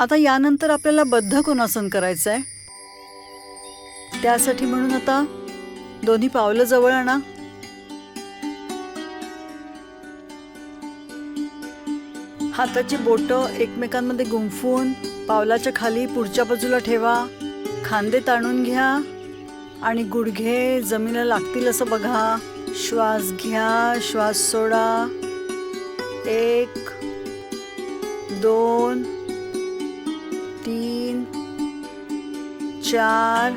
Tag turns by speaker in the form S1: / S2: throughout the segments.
S1: आता यानंतर आपल्याला बद्ध कोणासन करायचं आहे त्यासाठी म्हणून आता दोन्ही पावलं जवळ आणा. हाताची बोटं एकमेकांमध्ये गुंफून पावलाच्या खाली पुढच्या बाजूला ठेवा. खांदे ताणून घ्या आणि गुडघे जमीनला लागतील असं बघा. श्वास घ्या श्वास सोडा. एक दोन तीन चार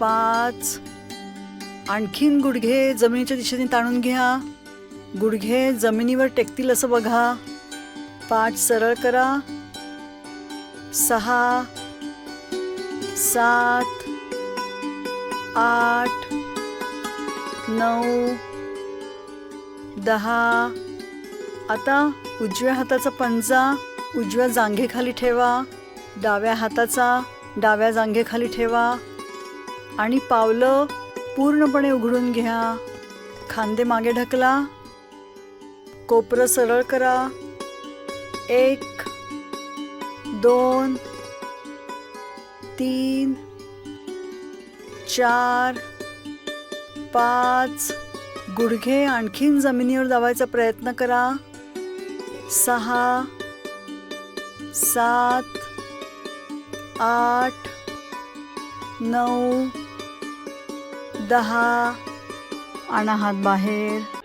S1: पाच. आणखीन गुडघे जमिनीच्या दिशेने ताणून घ्या. गुडघे जमिनीवर टेकतील असं बघा. पाच सरळ करा. सहा सात आठ नऊ दहा. आता उजव्या हाताचा पंजा. उजव्या जांघेखाली ठेवा डाव्या हाताचा डाव्या जांघेखाली ठेवा आणि पावलं पूर्णपणे उघडून घ्या. खांदे मागे ढकला. कोपरं सरळ करा. एक दोन तीन चार पाच. गुडघे आणखीन जमिनीवर दाबायचा प्रयत्न करा. सहा सात आठ नऊ दहा आणा हात बाहेर.